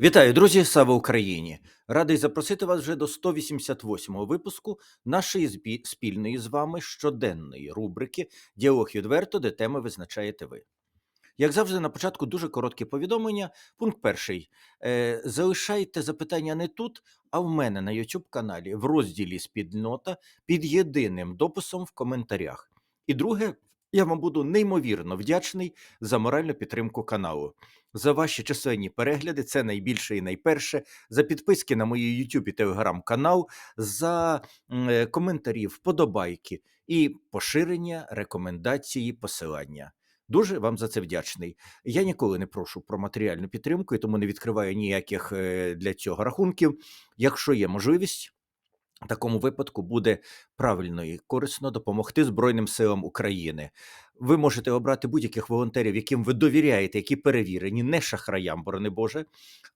Вітаю, друзі! Слава Україні! Радий запросити вас вже до 188-го випуску нашої спільної з вами щоденної рубрики Діалог відверто, де теми визначаєте ви. Як завжди, на початку дуже коротке повідомлення. Пункт перший. Е, залишайте запитання не тут, а в мене на YouTube каналі в розділі Спільнота під єдиним дописом в коментарях. І друге, я вам буду неймовірно вдячний за моральну підтримку каналу. За ваші численні перегляди, це найбільше і найперше, за підписки на мої YouTube і Telegram канал, за е, коментарі, вподобайки і поширення рекомендації посилання. Дуже вам за це вдячний. Я ніколи не прошу про матеріальну підтримку, і тому не відкриваю ніяких е, для цього рахунків. Якщо є можливість, такому випадку буде правильно і корисно допомогти Збройним силам України. Ви можете обрати будь-яких волонтерів, яким ви довіряєте, які перевірені, не шахраям, борони Боже.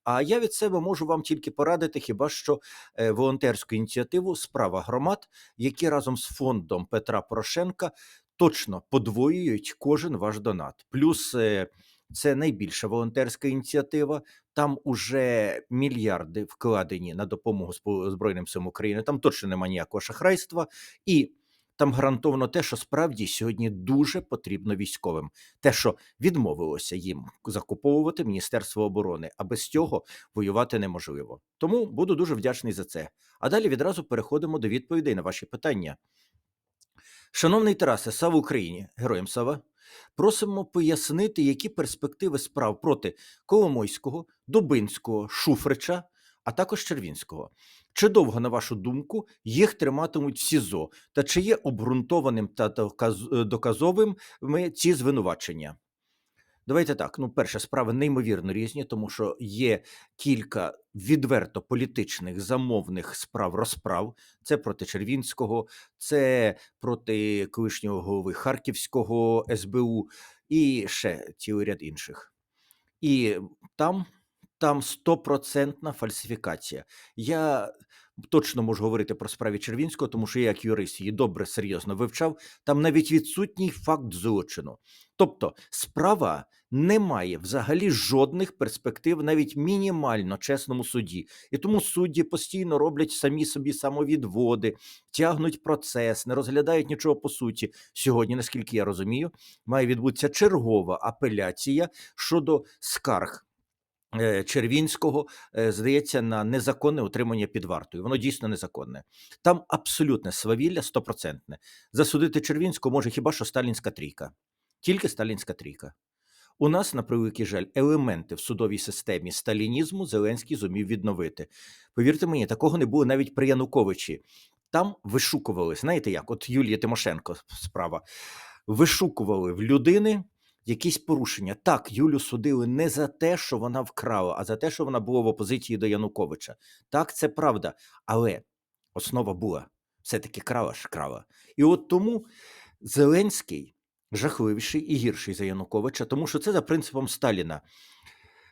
А я від себе можу вам тільки порадити хіба що е, волонтерську ініціативу Справа громад, які разом з фондом Петра Порошенка точно подвоюють кожен ваш донат. Плюс е, це найбільша волонтерська ініціатива. Там уже мільярди вкладені на допомогу Збройним силам України. Там точно немає ніякого шахрайства, і там гарантовано те, що справді сьогодні дуже потрібно військовим. Те, що відмовилося їм закуповувати Міністерство оборони, а без цього воювати неможливо. Тому буду дуже вдячний за це. А далі відразу переходимо до відповідей на ваші питання. Шановний Тарасе, слава Україні, героям слава. Просимо пояснити, які перспективи справ проти Коломойського, Дубинського, Шуфрича, а також Червінського. Чи довго, на вашу думку, їх триматимуть в СІЗО, та чи є обґрунтованим та доказ- доказовим ці звинувачення? Давайте так. Ну, перше, справи неймовірно різні, тому що є кілька відверто політичних замовних справ розправ. Це проти Червінського, це проти колишнього голови Харківського СБУ і ще цілий ряд інших. І там, там стопроцентна фальсифікація. Я точно можу говорити про справі Червінського, тому що я як юрист її добре серйозно вивчав. Там навіть відсутній факт злочину. Тобто справа не має взагалі жодних перспектив, навіть мінімально чесному суді. І тому судді постійно роблять самі собі самовідводи, тягнуть процес, не розглядають нічого по суті. Сьогодні, наскільки я розумію, має відбутися чергова апеляція щодо скарг. Е, Червінського е, здається на незаконне утримання під вартою. Воно дійсно незаконне. Там абсолютне свавілля стопроцентне. Засудити Червінського може хіба що сталінська трійка, тільки сталінська трійка. У нас, на превеликий жаль, елементи в судовій системі сталінізму Зеленський зумів відновити. Повірте мені, такого не було навіть при Януковичі. Там вишукували, знаєте як, от Юлія Тимошенко справа, вишукували в людини якісь порушення. Так, Юлю судили не за те, що вона вкрала, а за те, що вона була в опозиції до Януковича. Так, це правда. Але основа була все-таки крала ж крала. І от тому Зеленський жахливіший і гірший за Януковича, тому що це за принципом Сталіна.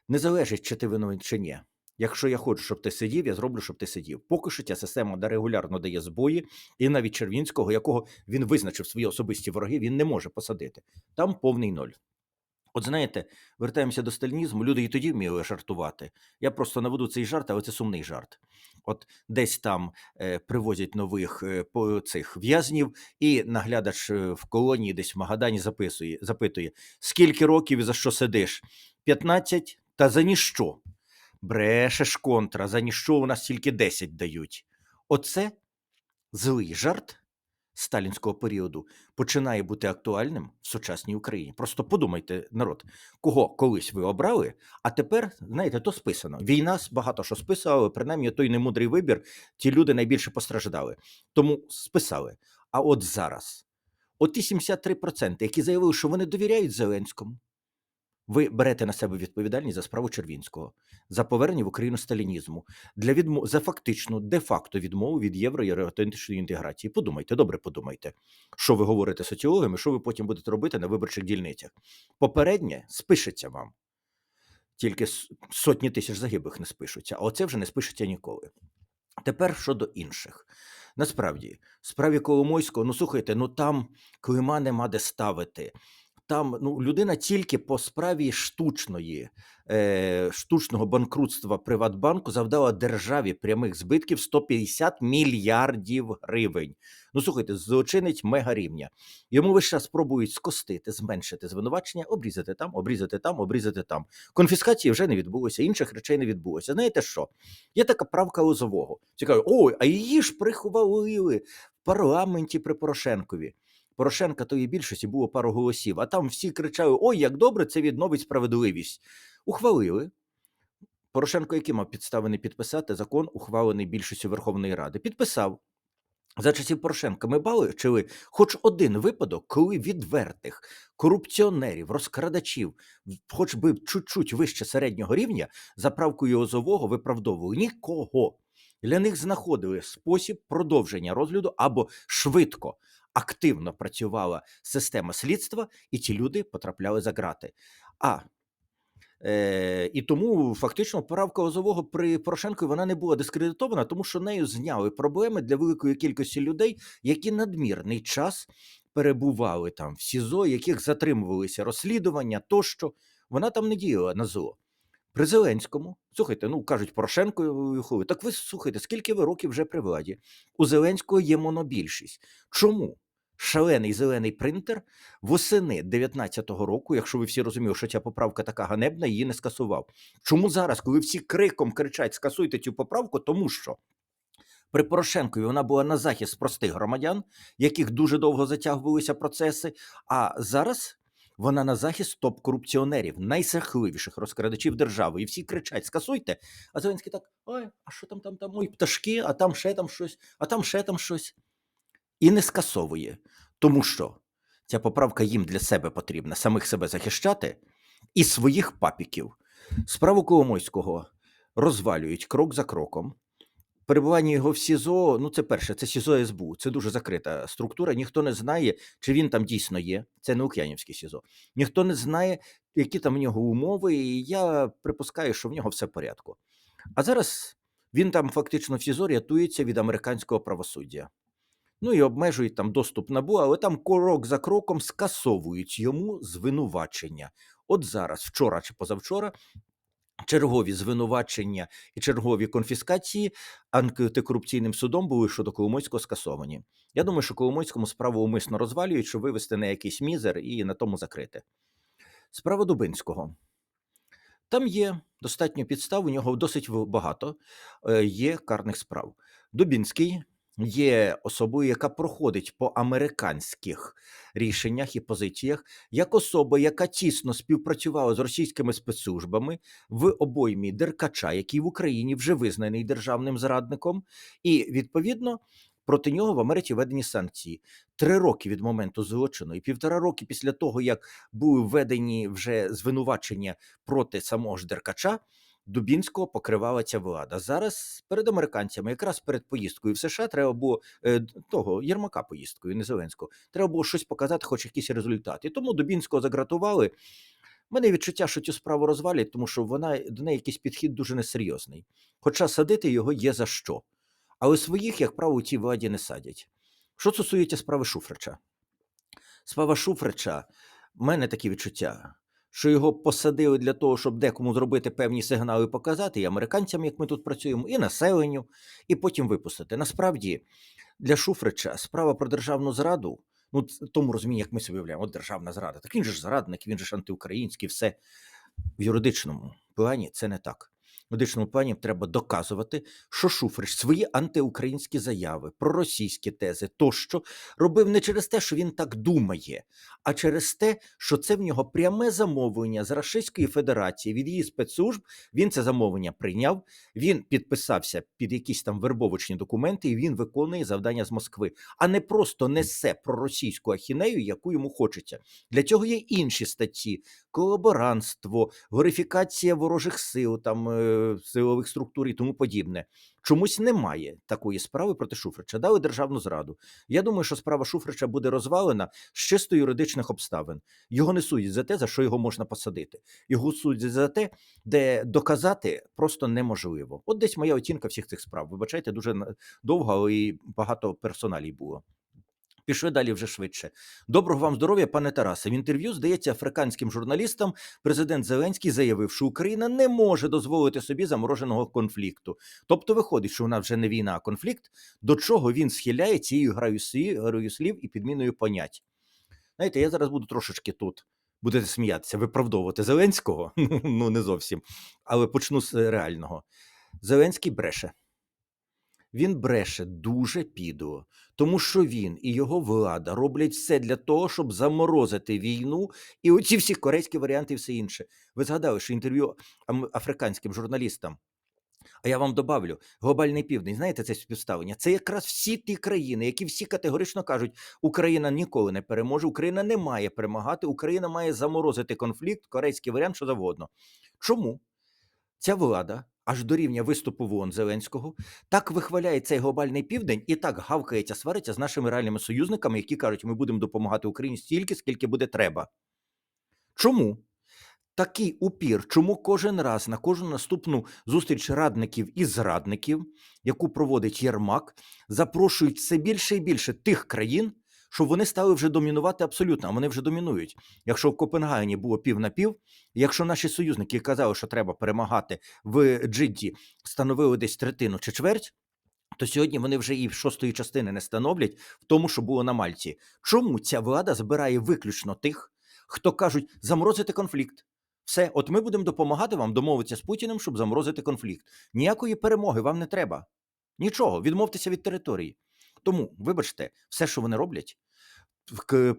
Не залежить, чи ти винен, чи ні. Якщо я хочу, щоб ти сидів, я зроблю, щоб ти сидів. Поки що ця система регулярно дає збої, і навіть Червінського, якого він визначив свої особисті вороги, він не може посадити. Там повний ноль. От знаєте, вертаємося до сталінізму, люди і тоді вміли жартувати. Я просто наведу цей жарт, але це сумний жарт. От десь там е, привозять нових е, по цих в'язнів, і наглядач е, в колонії, десь в Магадані записує, запитує: скільки років і за що сидиш? 15? Та за ніщо. Брешеш контра, за ніщо у нас тільки 10 дають. Оце злий жарт сталінського періоду починає бути актуальним в сучасній Україні. Просто подумайте, народ, кого колись ви обрали, а тепер, знаєте, то списано. Війна багато що списала, але принаймні той немудрий вибір, ті люди найбільше постраждали. Тому списали. А от зараз, от ті 73%, які заявили, що вони довіряють Зеленському, ви берете на себе відповідальність за справу Червінського, за повернення в Україну сталінізму, для відмо... за фактичну де-факто відмову від євро євроатлантичної інтеграції. Подумайте, добре подумайте, що ви говорите соціологами, що ви потім будете робити на виборчих дільницях. Попереднє спишеться вам. Тільки сотні тисяч загиблих не спишуться, а оце вже не спишеться ніколи. Тепер щодо інших. Насправді, в справі Коломойського, ну слухайте, ну там клима нема де ставити. Там ну, людина тільки по справі штучної, е, штучного банкрутства Приватбанку завдала державі прямих збитків 150 мільярдів гривень. Ну слухайте, злочинець мегарівня. Йому весь час спробують скостити, зменшити звинувачення, обрізати там, обрізати там, обрізати там. Конфіскації вже не відбулося, інших речей не відбулося. Знаєте що? Є така правка Лозового. Цікаво, ой, а її ж приховалили в парламенті при Порошенкові. Порошенка тої більшості було пару голосів, а там всі кричали: Ой, як добре, це відновить справедливість. Ухвалили. Порошенко, який мав підстави не підписати закон, ухвалений більшістю Верховної Ради, підписав. За часів Порошенка ми бачили хоч один випадок, коли відвертих корупціонерів, розкрадачів, хоч би чуть-чуть вище середнього рівня, за правкою Озового виправдовували нікого. Для них знаходили спосіб продовження розгляду або швидко, активно працювала система слідства, і ті люди потрапляли за грати. А Е, і тому фактично правка Озового при Порошенку вона не була дискредитована, тому що нею зняли проблеми для великої кількості людей, які надмірний час перебували там в СІЗО, яких затримувалися розслідування тощо. Вона там не діяла на зло. При Зеленському, слухайте, ну кажуть, Порошенко. Так ви слухайте, скільки ви років вже при владі? У Зеленського є монобільшість. Чому? Шалений зелений принтер восени 19-го року, якщо ви всі розуміли, що ця поправка така ганебна, її не скасував. Чому зараз, коли всі криком кричать скасуйте цю поправку, тому що при Порошенкові вона була на захист простих громадян, яких дуже довго затягувалися процеси. А зараз вона на захист топ-корупціонерів, найсахливіших розкрадачів держави. І всі кричать: скасуйте. А Зеленський так: ой, а що там, там, там, ой, пташки, а там ще там щось, а там ще там щось. І не скасовує. Тому що ця поправка їм для себе потрібна, самих себе захищати і своїх папіків. Справу Коломойського розвалюють крок за кроком. Перебування його в СІЗО, ну це перше, це СІЗО СБУ, це дуже закрита структура. Ніхто не знає, чи він там дійсно є. Це не Лук'янівське СІЗО. Ніхто не знає, які там в нього умови, і я припускаю, що в нього все в порядку. А зараз він там фактично в СІЗО рятується від американського правосуддя. Ну і обмежують там доступ набу, але там крок за кроком скасовують йому звинувачення. От зараз, вчора чи позавчора, чергові звинувачення і чергові конфіскації антикорупційним судом були щодо Коломойського скасовані. Я думаю, що Коломойському справу умисно розвалюють, щоб вивести на якийсь мізер і на тому закрити. Справа Дубинського. Там є достатньо підстав, у нього досить багато е, є карних справ. Дубінський є особою, яка проходить по американських рішеннях і позиціях, як особа, яка тісно співпрацювала з російськими спецслужбами в обоймі Деркача, який в Україні вже визнаний державним зрадником, і відповідно. Проти нього в Америці введені санкції три роки від моменту злочину, і півтора роки після того, як були введені вже звинувачення проти самого ж Деркача, Дубінського покривала ця влада. Зараз перед американцями, якраз перед поїздкою в США, треба було е, того Єрмака поїздкою, не Зеленського, треба було щось показати, хоч якісь результати. І тому Дубінського загратували. У мене відчуття, що цю справу розвалять, тому що вона до неї якийсь підхід дуже несерйозний. Хоча садити його є за що. Але своїх, як правило, у цій владі не садять. Що стосується справи Шуфрича, справа Шуфрича, в мене такі відчуття що його посадили для того, щоб декому зробити певні сигнали показати і американцям, як ми тут працюємо, і населенню, і потім випустити. Насправді для Шуфрича справа про державну зраду. Ну, тому розумінні, як ми собі уявляємо, от державна зрада. Так він же ж зрадник, він же ж антиукраїнський, все в юридичному плані це не так медичному плані треба доказувати, що Шуфрич свої антиукраїнські заяви, проросійські тези тощо робив не через те, що він так думає, а через те, що це в нього пряме замовлення з Російської Федерації від її спецслужб. Він це замовлення прийняв. Він підписався під якісь там вербовочні документи, і він виконує завдання з Москви, а не просто несе проросійську ахінею, яку йому хочеться. Для цього є інші статті: колаборантство, горифікація ворожих сил там. Е, силових структур і тому подібне. Чомусь немає такої справи проти Шуфрича. Дали державну зраду. Я думаю, що справа Шуфрича буде розвалена з чисто юридичних обставин. Його не судять за те, за що його можна посадити. Його судять за те, де доказати просто неможливо. От десь моя оцінка всіх цих справ. Вибачайте, дуже довго і багато персоналій було. Пішли далі вже швидше. Доброго вам здоров'я, пане Тарасе. В інтерв'ю, здається, африканським журналістам президент Зеленський заявив, що Україна не може дозволити собі замороженого конфлікту. Тобто виходить, що вона вже не війна, а конфлікт, до чого він схиляє цією грою слів, і підміною понять. Знаєте, я зараз буду трошечки тут. Будете сміятися, виправдовувати Зеленського, ну не зовсім, але почну з реального. Зеленський бреше. Він бреше дуже підо, тому що він і його влада роблять все для того, щоб заморозити війну і оці всі корейські варіанти і все інше. Ви згадали, що інтерв'ю африканським журналістам. А я вам добавлю, глобальний південь, знаєте це співставлення? Це якраз всі ті країни, які всі категорично кажуть, Україна ніколи не переможе, Україна не має перемагати, Україна має заморозити конфлікт, корейський варіант, що завгодно. Чому? Ця влада, аж до рівня виступу в ООН Зеленського, так вихваляє цей глобальний південь і так гавкається, свариться з нашими реальними союзниками, які кажуть, ми будемо допомагати Україні стільки, скільки буде треба. Чому? Такий упір, чому кожен раз на кожну наступну зустріч радників і зрадників, яку проводить Єрмак, запрошують все більше і більше тих країн, щоб вони стали вже домінувати абсолютно, а вони вже домінують. Якщо в Копенгагені було пів на пів, якщо наші союзники казали, що треба перемагати в Джидді, становили десь третину чи чверть, то сьогодні вони вже і шостої частини не становлять в тому, що було на Мальті. Чому ця влада збирає виключно тих, хто кажуть заморозити конфлікт? Все, от ми будемо допомагати вам домовитися з Путіним, щоб заморозити конфлікт. Ніякої перемоги вам не треба. Нічого, відмовтеся від території. Тому, вибачте, все, що вони роблять,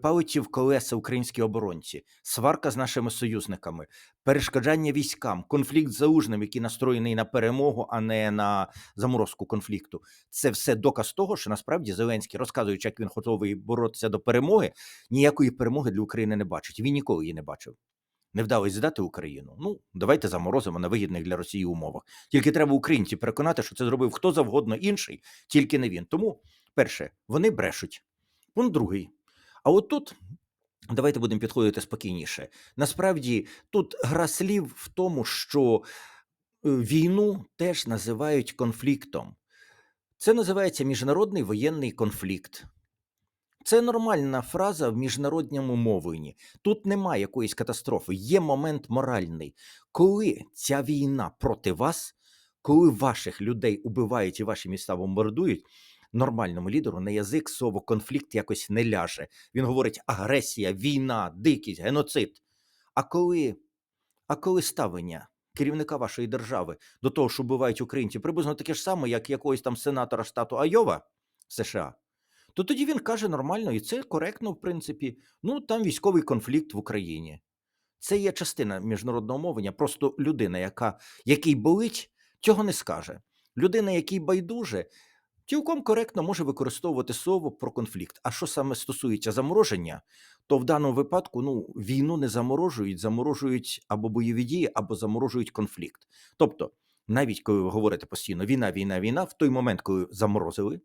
палиті в колеса українські оборонці, сварка з нашими союзниками, перешкоджання військам, конфлікт з залужним, який настроєний на перемогу, а не на заморозку конфлікту. Це все доказ того, що насправді Зеленський, розказуючи, як він готовий боротися до перемоги, ніякої перемоги для України не бачить. Він ніколи її не бачив. Не вдалося здати Україну. Ну, давайте заморозимо на вигідних для Росії умовах. Тільки треба українці переконати, що це зробив хто завгодно інший, тільки не він. Тому, перше, вони брешуть. Пункт другий. А от тут давайте будемо підходити спокійніше. Насправді, тут гра слів в тому, що е, війну теж називають конфліктом. Це називається міжнародний воєнний конфлікт. Це нормальна фраза в міжнародному мовленні. Тут немає якоїсь катастрофи, є момент моральний. Коли ця війна проти вас, коли ваших людей убивають і ваші міста бомбардують, нормальному лідеру на язик слово конфлікт якось не ляже. Він говорить агресія, війна, дикість, геноцид. А коли, а коли ставлення керівника вашої держави до того, що вбивають українців, приблизно таке ж саме, як якогось там сенатора штату Айова США, то тоді він каже нормально, і це коректно, в принципі. Ну, там військовий конфлікт в Україні. Це є частина міжнародного мовлення. Просто людина, яка, який болить, цього не скаже. Людина, який байдуже, цілком коректно може використовувати слово про конфлікт. А що саме стосується замороження, то в даному випадку ну, війну не заморожують, заморожують або бойові дії, або заморожують конфлікт. Тобто, навіть коли ви говорите постійно війна, війна, війна, в той момент, коли заморозили,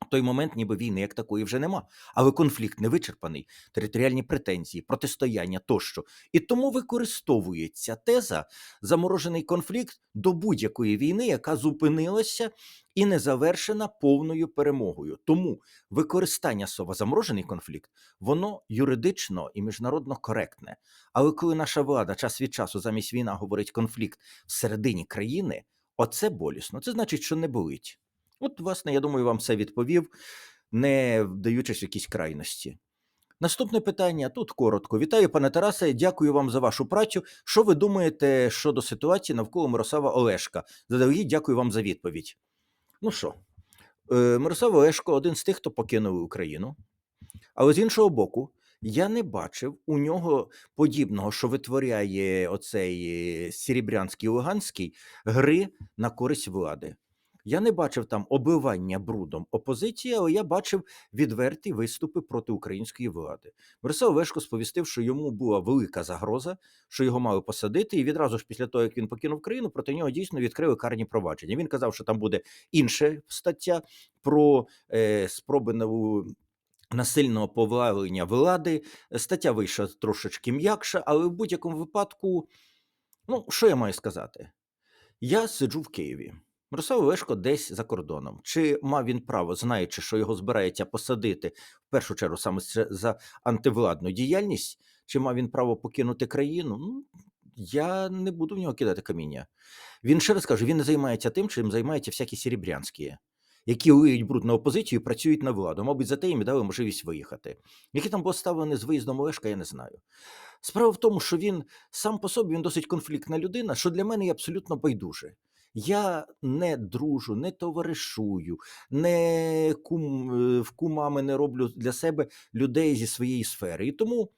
в той момент ніби війни як такої вже нема, але конфлікт не вичерпаний, територіальні претензії, протистояння тощо. І тому використовується теза заморожений конфлікт до будь-якої війни, яка зупинилася і не завершена повною перемогою. Тому використання слова заморожений конфлікт, воно юридично і міжнародно коректне. Але коли наша влада час від часу замість війна говорить конфлікт всередині країни, оце болісно. Це значить, що не болить. От, власне, я думаю, вам все відповів, не вдаючись в якісь крайності. Наступне питання тут коротко. Вітаю, пане Тарасе. Дякую вам за вашу працю. Що ви думаєте щодо ситуації навколо Мирослава Олешка? Заздалегідь дякую вам за відповідь. Ну що, е, Мирослав Олешко один з тих, хто покинув Україну. Але з іншого боку, я не бачив у нього подібного, що витворяє оцей е, Сірібрянський Луганський гри на користь влади. Я не бачив там обливання брудом опозиції, але я бачив відверті виступи проти української влади. Борислав Лешко сповістив, що йому була велика загроза, що його мали посадити, і відразу ж після того, як він покинув країну, проти нього дійсно відкрили карні провадження. Він казав, що там буде інша стаття про е, спроби нову. Насильного повалення влади стаття вийшла трошечки м'якша, але в будь-якому випадку, ну що я маю сказати? Я сиджу в Києві. Мирослав Олешко десь за кордоном. Чи мав він право, знаючи, що його збирається посадити в першу чергу саме за антивладну діяльність, чи мав він право покинути країну? Ну, я не буду в нього кидати каміння. Він ще раз кажу, він не займається тим, чим займаються всякі серебрянські, які ують бруд на опозицію і працюють на владу. Мабуть, за те їм дали можливість виїхати. Які там поставлені з виїздом Олешка, я не знаю. Справа в тому, що він сам по собі він досить конфліктна людина, що для мене є абсолютно байдуже. Я не дружу, не товаришую, не кум, е, в кумами не роблю для себе людей зі своєї сфери. І тому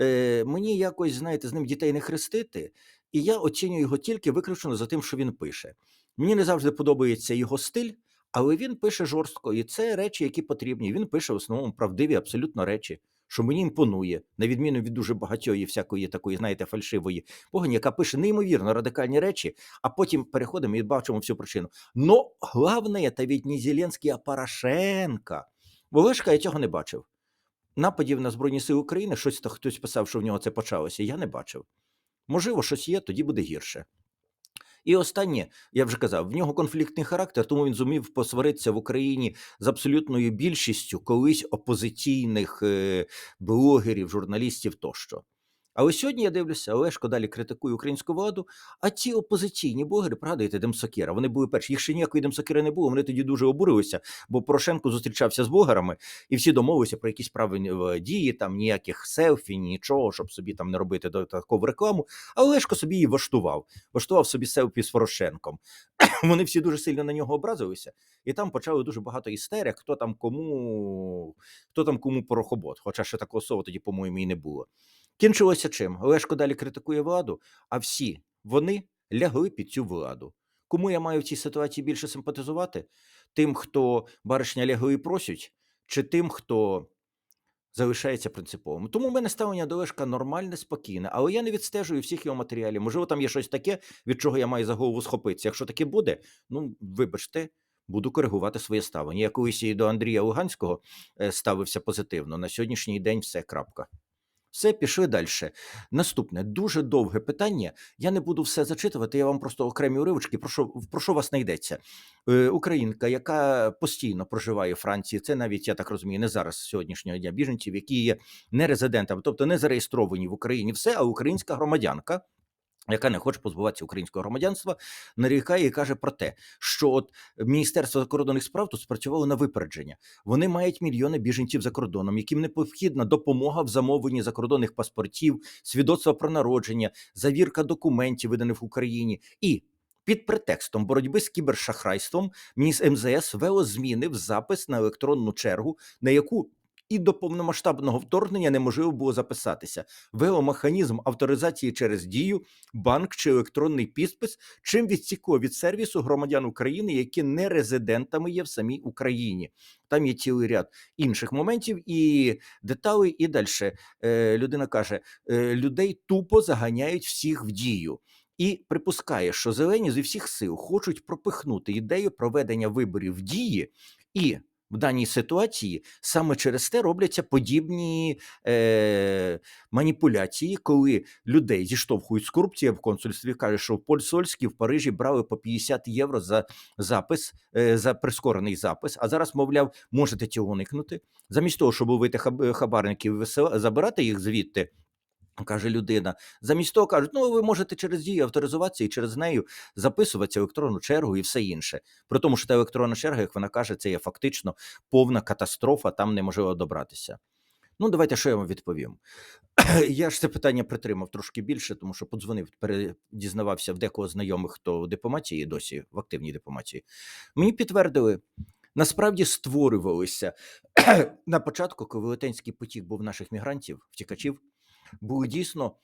е, мені якось, знаєте, з ним дітей не хрестити, і я оцінюю його тільки виключно за тим, що він пише. Мені не завжди подобається його стиль, але він пише жорстко, і це речі, які потрібні. Він пише в основному правдиві абсолютно речі, що мені імпонує, на відміну від дуже багатьої всякої такої, знаєте, фальшивої погоні, яка пише неймовірно радикальні речі, а потім переходимо і бачимо всю причину. Но головне, та ведь не Зеленський, а Порошенка. Олешка я цього не бачив. Нападів на Збройні Сили України, щось то хтось писав, що в нього це почалося. Я не бачив. Можливо, щось є, тоді буде гірше. І останнє, я вже казав, в нього конфліктний характер, тому він зумів посваритися в Україні з абсолютною більшістю колись опозиційних е, блогерів, журналістів тощо. Але сьогодні я дивлюся, Олешко далі критикує українську владу, а ті опозиційні блогери, пригадуєте, Демсокіра, вони були перші. Їх ще ніякої Демсокіри не було. Вони тоді дуже обурилися, бо Порошенко зустрічався з блогерами, і всі домовилися про якісь правильні е, дії, там ніяких селфі, нічого, щоб собі там не робити додаткову рекламу. А Олешко собі її влаштував. Влаштував собі селфі з Порошенком. Вони всі дуже сильно на нього образилися, і там почали дуже багато істерик, хто там кому, хто там кому порохобот. Хоча ще такого слова тоді, по-моєму, і не було. Кінчилося чим? Олешко далі критикує владу, а всі вони лягли під цю владу. Кому я маю в цій ситуації більше симпатизувати? Тим, хто баришня лягли і просять, чи тим, хто залишається принциповим. Тому в мене ставлення до Олешка нормальне, спокійне, але я не відстежую всіх його матеріалів. Можливо, там є щось таке, від чого я маю за голову схопитися. Якщо таке буде, ну вибачте. Буду коригувати своє ставлення. Я колись і до Андрія Луганського е, ставився позитивно. На сьогоднішній день все крапка. Все, пішли далі. Наступне дуже довге питання. Я не буду все зачитувати. Я вам просто окремі уривочки. Про що, про що вас знайдеться? Е, Українка, яка постійно проживає у Франції, це навіть я так розумію, не зараз сьогоднішнього дня біженців, які є не резидентами, тобто не зареєстровані в Україні, все, а українська громадянка. Яка не хоче позбуватися українського громадянства, нарікає і каже про те, що от Міністерство закордонних справ тут спрацювало на випередження. Вони мають мільйони біженців за кордоном, яким необхідна допомога в замовленні закордонних паспортів, свідоцтва про народження, завірка документів, виданих в Україні, і під претекстом боротьби з кібершахрайством міністр МЗС вело зміни в запис на електронну чергу, на яку і до повномасштабного вторгнення неможливо було записатися. Ввело механізм авторизації через дію, банк чи електронний підпис, чим відсікло від сервісу громадян України, які не резидентами є в самій Україні. Там є цілий ряд інших моментів і деталей. І далі е, людина каже: е, людей тупо заганяють всіх в дію. І припускає, що зелені зі всіх сил хочуть пропихнути ідею проведення виборів дії і в даній ситуації саме через те робляться подібні е, маніпуляції, коли людей зіштовхують з корупцією в консульстві. каже, що в посольстві в Парижі брали по 50 євро за запис, е, за прискорений запис. А зараз, мовляв, можете цього уникнути. Замість того, щоб ловити хаб- хабарників, забирати їх звідти. Каже людина, замість того кажуть, ну ви можете через дію авторизуватися і через нею записуватися електронну чергу і все інше. При тому, що та електронна черга, як вона каже, це є фактично повна катастрофа, там неможливо добратися. Ну, давайте що я вам відповім. Я ж це питання притримав трошки більше, тому що подзвонив, передізнавався в декого знайомих, хто в дипломатії досі в активній дипломатії. Мені підтвердили, насправді створювалися на початку, коли велетенський потік був наших мігрантів, втікачів, були дійсно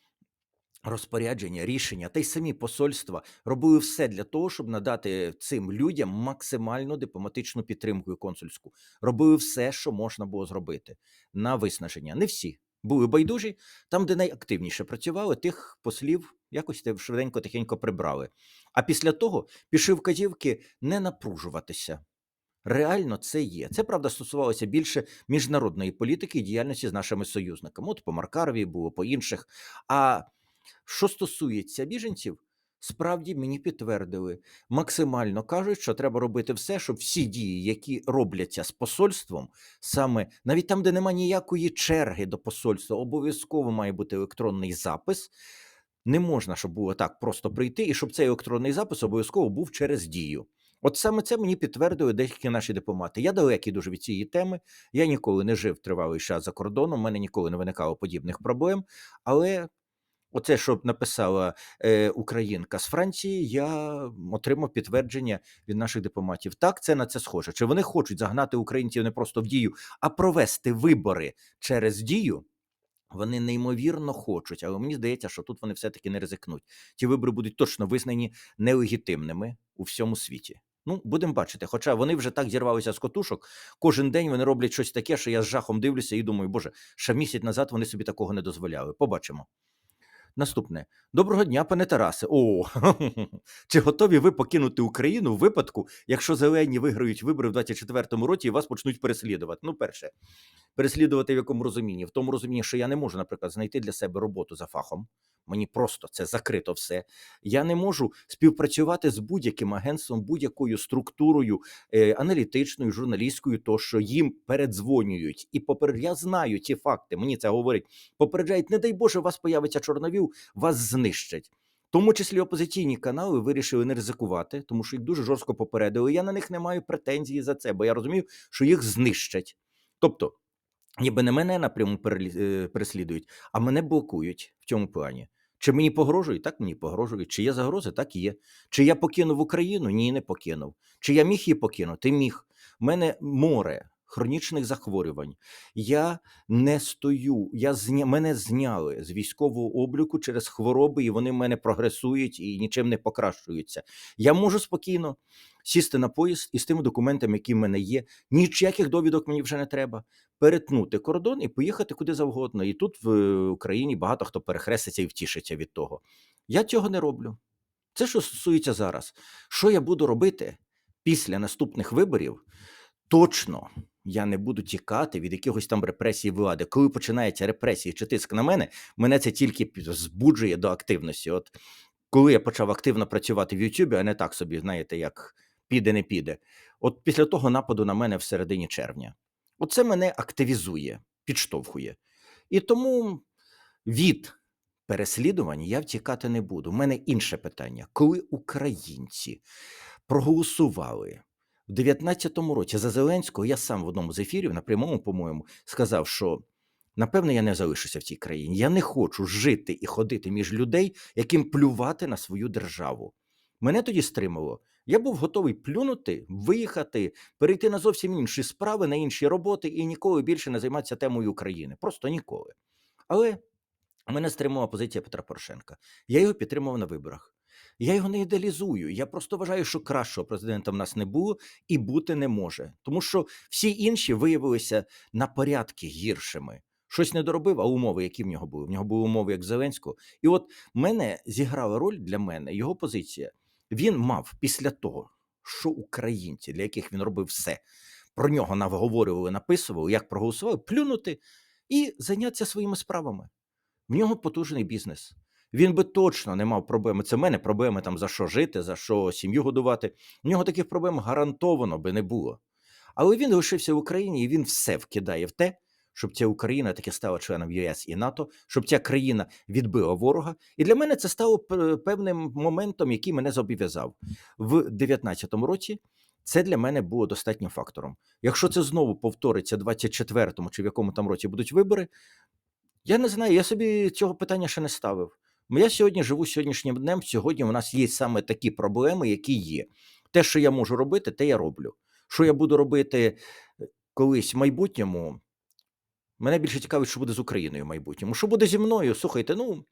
розпорядження, рішення, та й самі посольства робили все для того, щоб надати цим людям максимальну дипломатичну підтримку і консульську. Робили все, що можна було зробити на виснаження. Не всі були байдужі. Там, де найактивніше працювали, тих послів якось те швиденько тихенько прибрали. А після того пішли вказівки не напружуватися. Реально це є. Це правда стосувалося більше міжнародної політики і діяльності з нашими союзниками. От по Маркарові було по інших. А що стосується біженців, Справді мені підтвердили, максимально кажуть, що треба робити все, щоб всі дії, які робляться з посольством, саме навіть там, де нема ніякої черги до посольства, обов'язково має бути електронний запис. Не можна, щоб було так просто прийти, і щоб цей електронний запис обов'язково був через дію. От саме це мені підтвердили деякі наші дипломати. Я далекий дуже від цієї теми. Я ніколи не жив тривалий час за кордоном, у мене ніколи не виникало подібних проблем. Але оце, що написала е, українка з Франції, я отримав підтвердження від наших дипломатів. Так, це на це схоже. Чи вони хочуть загнати українців не просто в дію, а провести вибори через дію? Вони неймовірно хочуть, але мені здається, що тут вони все-таки не ризикнуть. Ті вибори будуть точно визнані нелегітимними у всьому світі. Ну, будемо бачити. Хоча вони вже так зірвалися з котушок. Кожен день вони роблять щось таке, що я з жахом дивлюся і думаю, боже, ще місяць назад вони собі такого не дозволяли. Побачимо. Наступне. Доброго дня, пане Тарасе. О, чи готові ви покинути Україну в випадку, якщо зелені виграють вибори в 24-му році і вас почнуть переслідувати? Ну, перше, переслідувати в якому розумінні? В тому розумінні, що я не можу, наприклад, знайти для себе роботу за фахом. Мені просто це закрито все. Я не можу співпрацювати з будь-яким агентством, будь-якою структурою е, аналітичною, журналістською, то що їм передзвонюють. І попер... я знаю ці факти. Мені це говорять. Попереджають, не дай Боже, у вас появиться чорновіл, вас знищать. В тому числі опозиційні канали вирішили не ризикувати, тому що їх дуже жорстко попередили. Я на них не маю претензії за це, бо я розумію, що їх знищать. Тобто, ніби не мене напряму е, переслідують, а мене блокують в цьому плані. Чи мені погрожують? Так мені погрожують. Чи є загрози? Так є. Чи я покинув Україну? Ні, не покинув. Чи я міг її покинути? Міг. У мене море хронічних захворювань. Я не стою. Я зня... Мене зняли з військового обліку через хвороби, і вони в мене прогресують і нічим не покращуються. Я можу спокійно сісти на поїзд із тими документами, які в мене є. Ніяких довідок мені вже не треба. Перетнути кордон і поїхати куди завгодно. І тут в е, Україні багато хто перехреститься і втішиться від того. Я цього не роблю. Це що стосується зараз. Що я буду робити після наступних виборів? Точно я не буду тікати від якихось там репресій влади. Коли починається репресії чи тиск на мене, мене це тільки збуджує до активності. От коли я почав активно працювати в Ютубі, а не так собі, знаєте, як піде, не піде. От після того нападу на мене в середині червня. Оце мене активізує, підштовхує. І тому від переслідувань я втікати не буду. У мене інше питання: коли українці проголосували в 19-му році за Зеленського, я сам в одному з ефірів, на прямому, по-моєму, сказав, що напевне я не залишуся в цій країні. Я не хочу жити і ходити між людей, яким плювати на свою державу. Мене тоді стримало. Я був готовий плюнути, виїхати, перейти на зовсім інші справи, на інші роботи і ніколи більше не займатися темою України. Просто ніколи. Але мене стримувала позиція Петра Порошенка. Я його підтримував на виборах. Я його не ідеалізую. Я просто вважаю, що кращого президента в нас не було і бути не може. Тому що всі інші виявилися на порядки гіршими. Щось не доробив, а умови, які в нього були. В нього були умови як Зеленського. І от мене зіграла роль для мене його позиція. Він мав після того, що українці, для яких він робив все, про нього наговорювали, написували, як проголосували, плюнути і зайнятися своїми справами. В нього потужний бізнес. Він би точно не мав проблеми. Це в мене проблеми там за що жити, за що сім'ю годувати. В нього таких проблем гарантовано би не було. Але він лишився в Україні і він все вкидає в те, щоб ця Україна таки стала членом ЄС і НАТО, щоб ця країна відбила ворога. І для мене це стало певним моментом, який мене зобов'язав в 2019 році. Це для мене було достатнім фактором. Якщо це знову повториться в 24-му чи в якому там році будуть вибори, я не знаю, я собі цього питання ще не ставив. Я сьогодні живу сьогоднішнім днем. Сьогодні у нас є саме такі проблеми, які є. Те, що я можу робити, те я роблю. Що я буду робити е, колись в майбутньому, мене більше цікавить, що буде з Україною в майбутньому. Що буде зі мною? Слухайте, ну,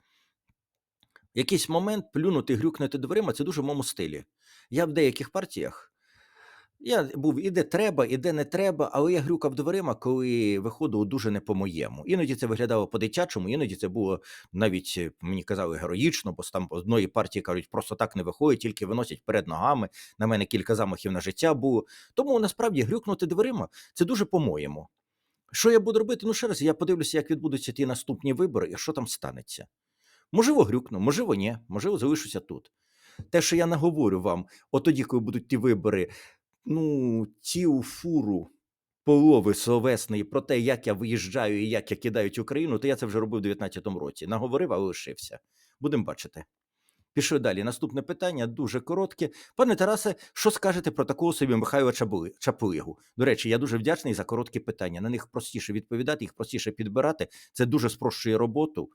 якийсь момент плюнути, грюкнути дверима це дуже в моєму стилі. Я в деяких партіях. Я був і де треба, і де не треба, але я грюкав дверима, коли виходило дуже не по-моєму. Іноді це виглядало по-дитячому, іноді це було навіть е, мені казали героїчно, бо там одної партії кажуть, просто так не виходить, тільки виносять перед ногами. На мене кілька замахів на життя було. Тому насправді грюкнути дверима це дуже по-моєму. Що я буду робити? Ну ще раз, я подивлюся, як відбудуться ті наступні вибори і що там станеться. Можливо, грюкну, можливо, ні, можливо, залишуся тут. те, що я наговорю вам, от тоді, коли будуть ті вибори, ну, цю фуру полови словесної про те, як я виїжджаю і як я кидають Україну, то я це вже робив у 19-му році. Наговорив, але лишився. Будемо бачити. Пішли далі. Наступне питання дуже коротке. Пане Тарасе, що скажете про такого собі Михайла Чапуєгу? До речі, я дуже вдячний за короткі питання. На них простіше відповідати, їх простіше підбирати. Це дуже спрощує роботу.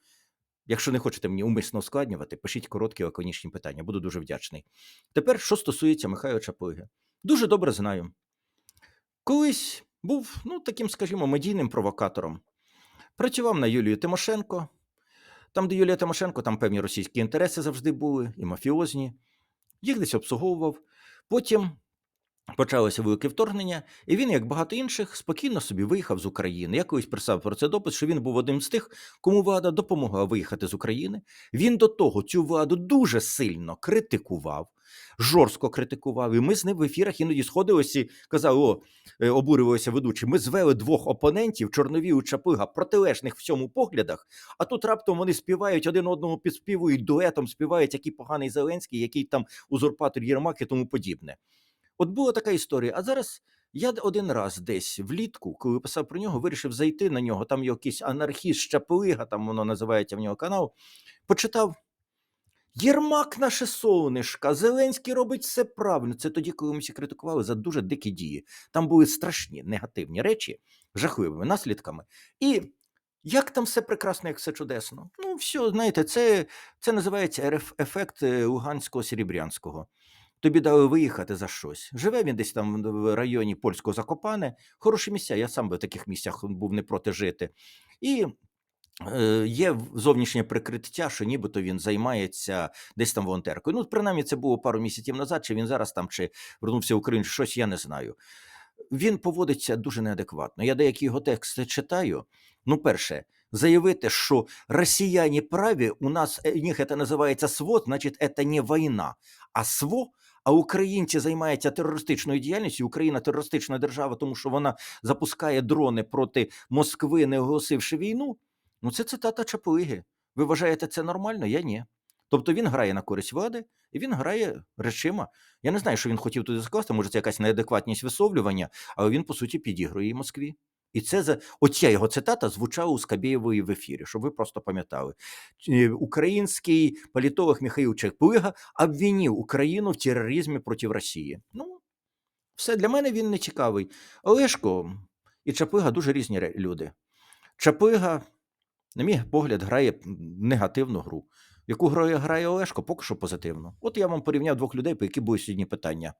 Якщо не хочете мені умисно ускладнювати, пишіть короткі лаконічні питання. Буду дуже вдячний. Тепер, що стосується Михайла Чапуги, дуже добре знаю. Колись був, ну, таким, скажімо, медійним провокатором. Працював на Юлію Тимошенко. Там, де Юлія Тимошенко, там певні російські інтереси завжди були, і мафіозні. Їх десь обслуговував. Потім почалося велике вторгнення, і він, як багато інших, спокійно собі виїхав з України. Я колись писав про це допис, що він був одним з тих, кому влада допомогла виїхати з України. Він до того цю владу дуже сильно критикував, жорстко критикував. І ми з ним в ефірах іноді сходилися і казали: о, е, обурювалися ведучі. Ми звели двох опонентів, Чорновіл і Чапига, протилежних в цьому поглядах. А тут раптом вони співають один одному підспівують, дуетом співають, який поганий Зеленський, який там узурпатор Єрмак і тому подібне. От була така історія. А зараз я один раз десь влітку, коли писав про нього, вирішив зайти на нього. Там якийсь анархіст Чапига, там воно називається в нього канал. Почитав. Єрмак наше сонечка, Зеленський робить все правильно. Це тоді, коли ми всі критикували за дуже дикі дії. Там були страшні негативні речі, жахливими наслідками. І як там все прекрасно, як все чудесно. Ну, все, знаєте, це, це називається ефект е, Луганського Серебрянського. Тобі дали виїхати за щось. Живе він десь там в районі польського Закопане. Хороші місця. Я сам би в таких місцях був не проти жити. І е, є зовнішнє прикриття, що нібито він займається десь там волонтеркою. Ну, принаймні, це було пару місяців назад, чи він зараз там, чи вернувся в Україну, чи щось я не знаю. Він поводиться дуже неадекватно. Я деякі його тексти читаю. Ну, перше, заявити, що росіяни праві, у нас е, у них це називається СВО, значить, це не війна, а СВО. А українці займаються терористичною діяльністю. Україна терористична держава, тому що вона запускає дрони проти Москви, не оголосивши війну. Ну, це цитата Чапуги. Ви вважаєте це нормально? Я ні. Тобто він грає на користь влади і він грає речима. Я не знаю, що він хотів туди скласти, може, це якась неадекватність висловлювання, але він, по суті, підігрує Москві. І це за оця його цитата звучала у Скабєєвої в ефірі, щоб ви просто пам'ятали. Е, Український політолог Михайло Чапуга обвинив Україну в тероризмі проти Росії. Ну, все для мене він не цікавий. Олешко і Чапига дуже різні люди. Чапига, на мій погляд, грає негативну гру. Яку грає, грає Олешко, поки що позитивно. От я вам порівняв двох людей, по які були сьогодні питання.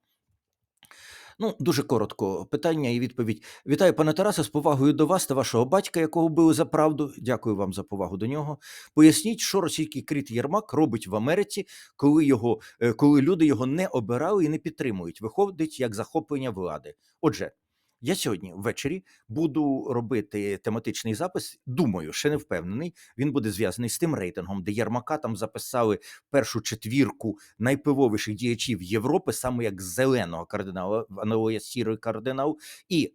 Ну, дуже коротко питання і відповідь. Вітаю, пане Тарасе, з повагою до вас та вашого батька, якого били за правду. Дякую вам за повагу до нього. Поясніть, що російський кріт Єрмак робить в Америці, коли його, е, коли люди його не обирали і не підтримують. Виходить як захоплення влади. Отже, я сьогодні ввечері буду робити тематичний запис. Думаю, ще не впевнений. Він буде зв'язаний з тим рейтингом, де Ярмака там записали першу четвірку найпивовіших діячів Європи, саме як зеленого кардинала, аналогія сірий кардинал. І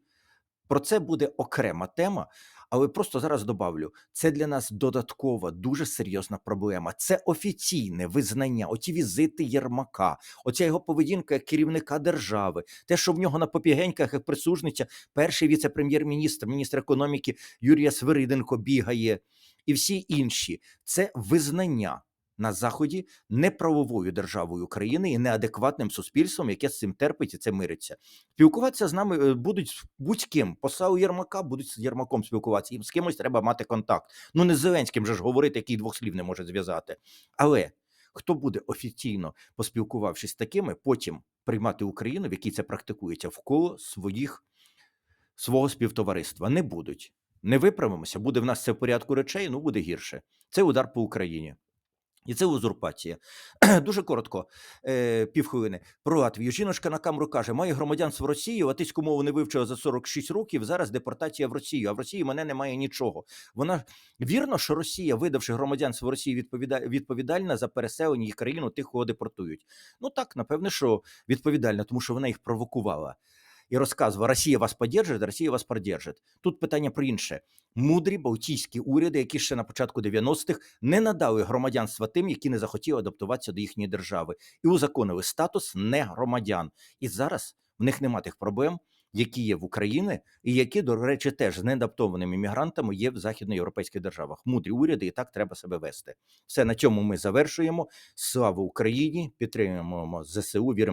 про це буде окрема тема. Але просто зараз добавлю: це для нас додаткова, дуже серйозна проблема. Це офіційне визнання, оті візити Єрмака, оця його поведінка як керівника держави, те, що в нього на попігеньках як присужниця, перший віце-прем'єр-міністр, міністр економіки Юрія Свириденко бігає, і всі інші. Це визнання на заході неправовою державою України і неадекватним суспільством, яке з цим терпить і це мириться. Спілкуватися з нами е, будуть будь-ким. Посау Єрмака будуть з Єрмаком спілкуватися. Їм з кимось треба мати контакт. Ну не з Зеленським же ж говорити, який двох слів не може зв'язати. Але хто буде офіційно поспілкувавшись з такими, потім приймати Україну, в якій це практикується, в коло своїх свого співтовариства? Не будуть. Не виправимося, буде в нас це в порядку речей, ну буде гірше. Це удар по Україні. І це узурпація. Дуже коротко, е, півхвилини. Про Латвію. Жіночка на камеру каже: має громадянство Росії, латиську мову не вивчила за 46 років. Зараз депортація в Росію. А в Росії мене немає нічого. Вона вірно, що Росія, видавши громадянство Росії, відповіда... відповідальна за переселення їх країну тих, кого депортують. Ну так, напевне, що відповідальна, тому що вона їх провокувала. І розказував, Росія вас подержить, Росія вас продержить. Тут питання про інше. Мудрі балтійські уряди, які ще на початку 90-х не надали громадянства тим, які не захотіли адаптуватися до їхньої держави, і узаконили статус негромадян. І зараз в них нема тих проблем, які є в Україні, і які, до речі, теж з неадаптованими мігрантами є в західноєвропейських державах. Мудрі уряди і так треба себе вести. Все на цьому ми завершуємо. Слава Україні! Підтримуємо ЗСУ. Віримо.